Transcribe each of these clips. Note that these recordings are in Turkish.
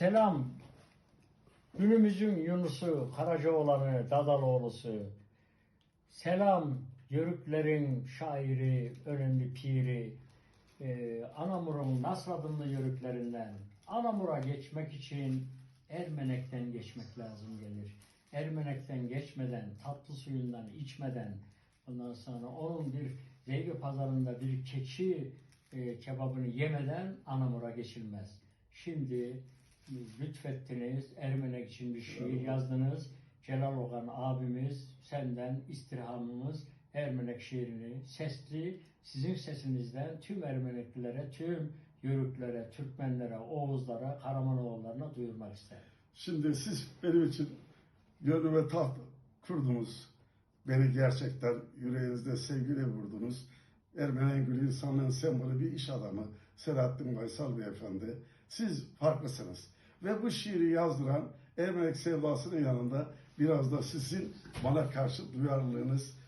Selam. Günümüzün Yunus'u, Karacaoğlan'ı, Dadaloğlu'su. Selam Yörüklerin şairi, önemli piri. Ee, Anamur'un Nasr adında yörüklerinden. Anamur'a geçmek için Ermenek'ten geçmek lazım gelir. Ermenek'ten geçmeden, tatlı suyundan içmeden, ondan sonra onun bir Zeyge pazarında bir keçi e, kebabını yemeden Anamur'a geçilmez. Şimdi e, lütfettiniz, Ermenek için bir şiir yazdınız. Celal Ogan abimiz senden istirhamımız Ermenek şiirini sesli sizin sesinizden tüm Ermeneklilere, tüm Yörüklere, Türkmenlere, Oğuzlara, Karamanoğullarına duyurmak isterim. Şimdi siz benim için gönlü ve taht kurdunuz. Beni gerçekten yüreğinizde sevgiyle vurdunuz. Ermeni Gül insanlığın sembolü bir iş adamı Selahattin Baysal Beyefendi. Siz farklısınız. Ve bu şiiri yazdıran Ermenek sevdasının yanında biraz da sizin bana karşı duyarlılığınız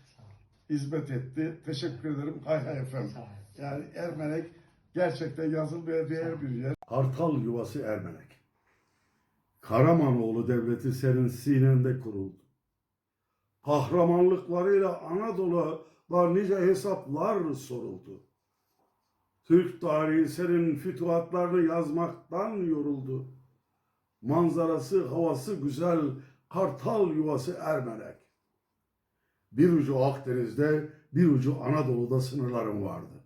hizmet etti. Teşekkür ederim. Hay hay efendim. Yani Ermenek gerçekten yazılmaya değer bir yer. Kartal yuvası Ermenek. Karamanoğlu devleti senin sinende kuruldu. Kahramanlıklarıyla Anadolu'da nice hesaplar soruldu. Türk tarihi senin fütuhatlarını yazmaktan yoruldu. Manzarası, havası güzel, kartal yuvası Ermenek. Bir ucu Akdeniz'de, bir ucu Anadolu'da sınırların vardı.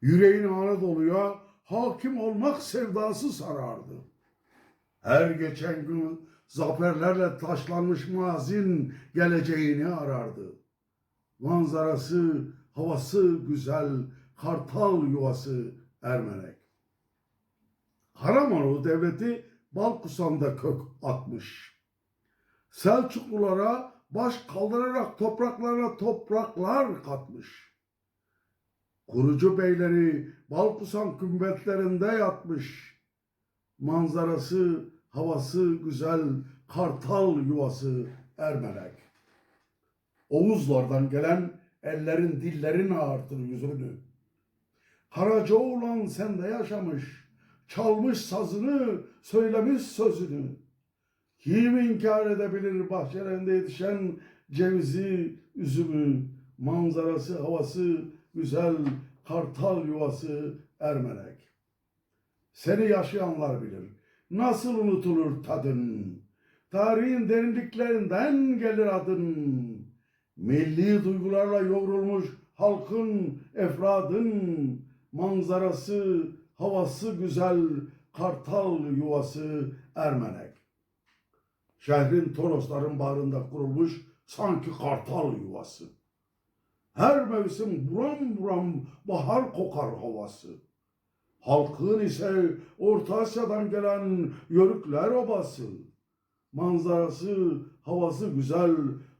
Yüreğini Anadolu'ya hakim olmak sevdası sarardı. Her geçen gün zaferlerle taşlanmış mazin geleceğini arardı. Manzarası, havası güzel, kartal yuvası Ermenek. Karamanoğlu devleti Balkusam'da kök atmış. Selçuklulara baş kaldırarak topraklarına topraklar katmış. Kurucu beyleri Balkusam kümbetlerinde yatmış. Manzarası, havası güzel, kartal yuvası Ermenek. Oğuzlardan gelen ellerin dillerin ağartır yüzünü. Karacaoğlan sende yaşamış, çalmış sazını, söylemiş sözünü. Kim inkar edebilir bahçelerinde yetişen cevizi, üzümü, manzarası, havası, güzel, kartal yuvası Ermenek. Seni yaşayanlar bilir. Nasıl unutulur tadın? Tarihin derinliklerinden gelir adın. Milli duygularla yoğrulmuş halkın, efradın manzarası, havası güzel, kartal yuvası Ermenek. Şehrin Torosların bağrında kurulmuş sanki kartal yuvası. Her mevsim buram buram bahar kokar havası. Halkın ise Orta Asya'dan gelen Yörükler obası. Manzarası, havası güzel,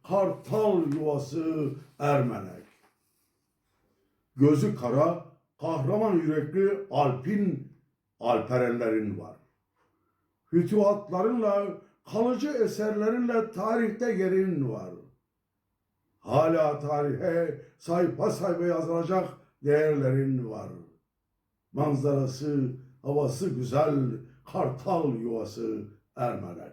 kartal yuvası Ermenek. Gözü kara, kahraman yürekli Alpin Alperenlerin var. Fütuhatlarınla, kalıcı eserlerinle tarihte yerin var. Hala tarihe sayfa sayfa yazılacak değerlerin var. Manzarası, havası güzel, kartal yuvası Ermenek.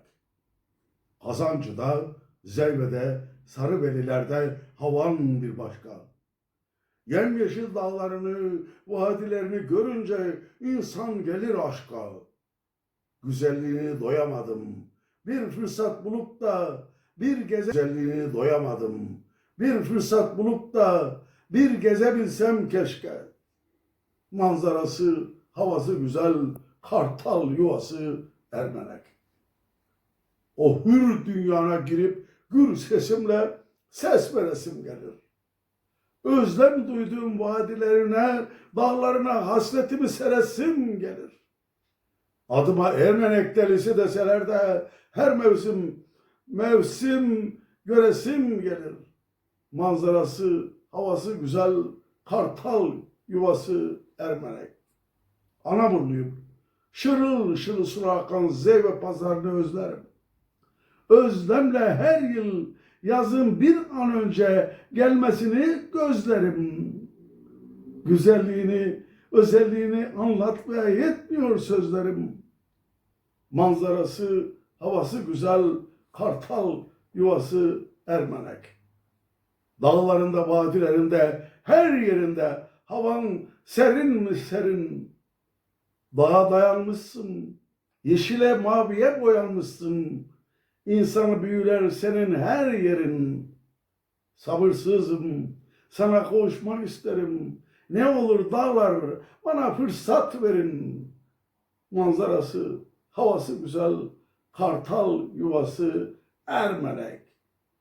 Kazancı'da, Zeyve'de, Sarıbeliler'de havan bir başka. Yemyeşil dağlarını, vadilerini görünce insan gelir aşka. Güzelliğini doyamadım. Bir fırsat bulup da bir geze güzelliğini doyamadım. Bir fırsat bulup da bir gezebilsem keşke. Manzarası, havası güzel, kartal yuvası Ermenek. O hür dünyana girip gür sesimle ses veresim gelir. Özlem duyduğum vadilerine, dağlarına hasretimi seresim gelir. Adıma Ermenek delisi deseler de her mevsim, mevsim göresim gelir. Manzarası, havası güzel, kartal yuvası Ermenek. Anamurluyum. Şırıl şırıl su akan zeyve pazarını özlerim. Özlemle her yıl yazın bir an önce gelmesini gözlerim. Güzelliğini, özelliğini anlatmaya yetmiyor sözlerim. manzarası, havası güzel, kartal yuvası Ermenek. Dağlarında, vadilerinde, her yerinde havan serin mi serin. Dağa dayanmışsın, yeşile maviye boyanmışsın. İnsanı büyüler senin her yerin. Sabırsızım, sana kavuşmak isterim. Ne olur dağlar, bana fırsat verin. Manzarası, havası güzel, kartal yuvası Ermenek.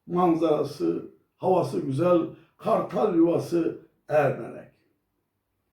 Manzarası, havası güzel, kartal yuvası Ermenek.